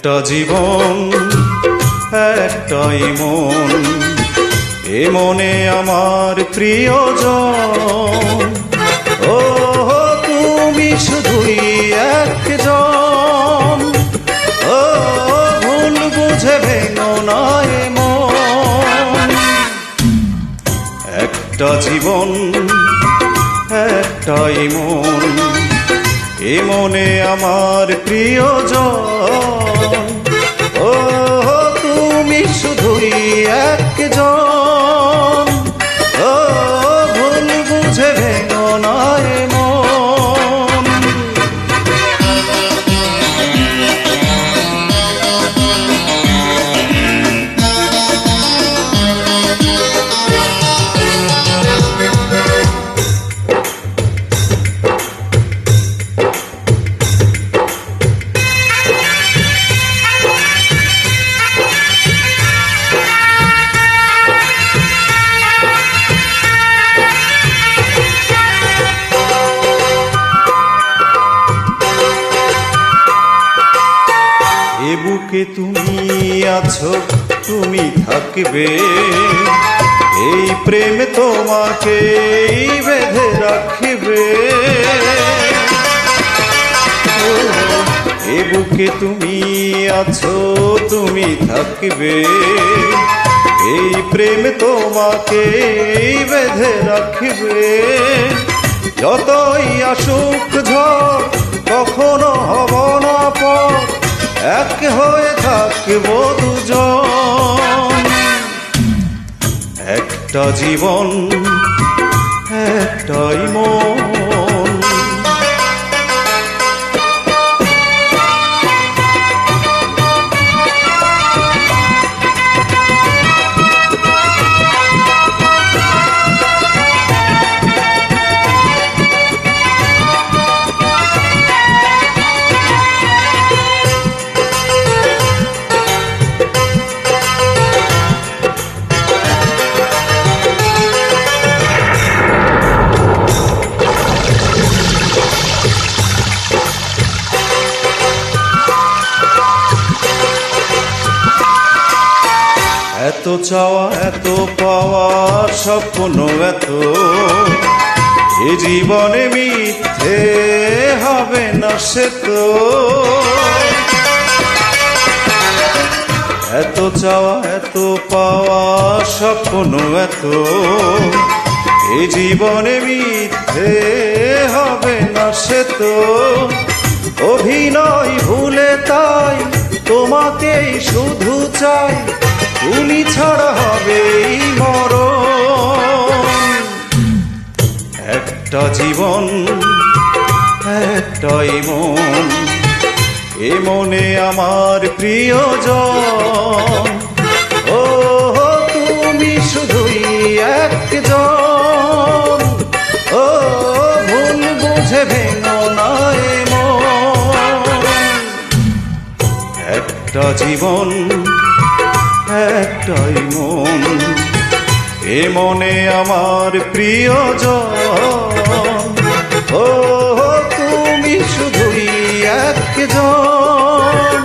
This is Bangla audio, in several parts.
একটা জীবন, একটাই মন। এ মনে আমার প্রিয়জন। ও তুমি শুধুই একজন। ও ভুল বুঝে ভেঙো না মন। একটা জীবন, একটাই মন। এ মনে আমার প্রিয়জন। ভেঙো না বুকে তুমি আছো, তুমি থাকবে। এই প্রেম তোমাকে বেঁধে রাখবে। এ বুকে তুমি আছো, তুমি থাকবে। এই প্রেম তোমাকে বেঁধে রাখবে। যতই আসুক ঝড়, কখনো হব না পর এক হয়ে থাকব দুজন। একটা জীবন একটাই মন। এত চাওয়া, এত পাওয়া স্বপ্ন এত। এ জীবনে মিথ্যে হবে না সে তো। এত চাওয়া, এত পাওয়া স্বপ্ন এত। এ জীবনে মিথ্যে হবে না সে তো। অভিনয় ভুলে তাই তোমাকেই শুধু চাই তুমি ছাড়া হবে মরণ। একটা জীবন একটাই মন, এ মনে আমার প্রিয়জন। ও তুমি শুধুই একজন। ও ভুল বুঝে ভেঙো একটা জীবন, একটাই মন। এ মনে আমার প্রিয়জন। ও, তুমি শুধুই একজন।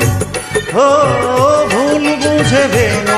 ও, ভুল বুঝে ভেঙো না